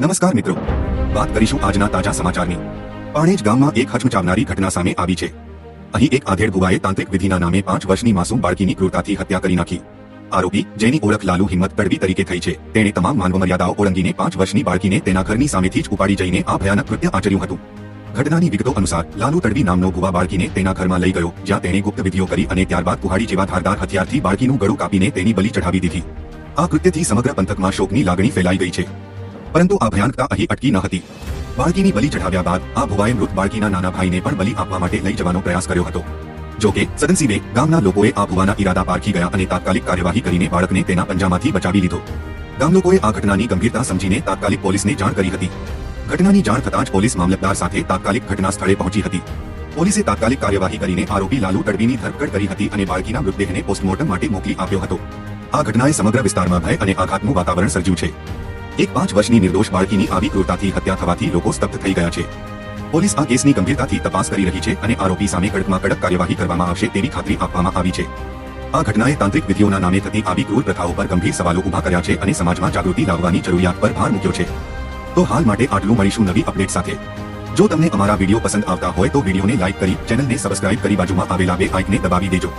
નમસ્કાર મિત્રો. વાત કરીશું આજના તાજા સમાચારની. પાણેજ ગામમાં એક હચમચાવનારી ઘટના સામે આવી છે. અહીં એક આધેડ ભુવાએ તાંત્રિક વિધિના નામે પાંચ વર્ષની માસૂમ બાળકીની ક્રૂરતાથી હત્યા કરી નાખી. આરોપી, જેની ઓળખ લાલુ હિંમત તડવી તરીકે થઈ છે, તેણે તમામ માનવ મર્યાદાઓ ઓળંગીને પાંચ વર્ષની બાળકીને તેના ઘરની સામેથી જ ઉપાડી જઈને આ ભયાનક કૃત્ય આચર્યું હતું. ઘટનાની વિગતો અનુસાર, લાલુ તડવી નામનો ભુવા બાળકીને તેના ઘરમાં લઈ ગયો, જ્યાં તેણે ગુપ્ત વિધિઓ કરી અને ત્યારબાદ કુહાડી જેવા ધારદાર હથિયારથી બાળકીનું ગળું કાપીને તેની બલી ચઢાવી દીધી. આ કૃત્યથી સમગ્ર પંથકમાં શોકની લાગણી ફેલાઈ ગઈ છે. પરંતુ આ ભયાનકતા અહીં અટકી ન હતી. બાળકીની બલી ચઢાવ્યા બાદ આ ભુવાએ મૃત બાળકીના નાના ભાઈને પણ બલી આપવા માટે લઈ જવાનો પ્રયાસ કર્યો હતો. જો કે, સદનસીબે ગામના લોકોએ આ ભુવાના ઈરાદા પારખી ગયા અને તાત્કાલિક કાર્યવાહી કરીને બાળકને તેના પંજામાંથી બચાવી લીધો. ગામ લોકોએ આ ઘટનાની ગંભીરતા સમજીને તાત્કાલિક પોલીસને જાણ કરી હતી. ઘટનાની જાણ થતાં જ પોલીસ મામલતદાર સાથે તાત્કાલિક ઘટના સ્થળે પહોંચી હતી. પોલીસે તાત્કાલિક કાર્યવાહી કરીને આરોપી લાલુ તડવીની ધરપકડ કરી હતી અને બાળકીના મૃતદેહને પોસ્ટમોર્ટમ માટે મોકલી આપ્યો હતો. આ ઘટનાએ સમગ્ર વિસ્તારમાં ભય અને આઘાતનું વાતાવરણ સર્જ્યું છે. એક પાંચ વર્ષની નિર્દોષ બાળકીની આવી ક્રૂરતાથી હત્યા થવાથી લોકો સ્તબ્ધ થઈ ગયા છે. પોલીસ આ કેસની ગંભીરતાથી તપાસ કરી રહી છે અને આરોપી સામે કડકમાં કડક કાર્યવાહી કરવામાં આવશે તેવી ખાતરી આપવામાં આવી છે. આ ઘટનાએ તાંત્રિક વિધિઓના નામે થતી આવી ક્રૂર પ્રથાઓ પર ગંભીર સવાલો ઊભા કર્યા છે અને સમાજમાં જાગૃતિ લાવવાની જરૂરિયાત પર ભાર મૂક્યો છે. તો હાલ માટે આટલું મળીશું નવી અપડેટ સાથે. જો તમને અમારા વીડિયો પસંદ આવતા હોય તો વિડીયોને લાઇક કરી ચેનલને સબસ્ક્રાઇબ કરી બાજુમાં આવેલા બે આઇકને દબાવી દેજો.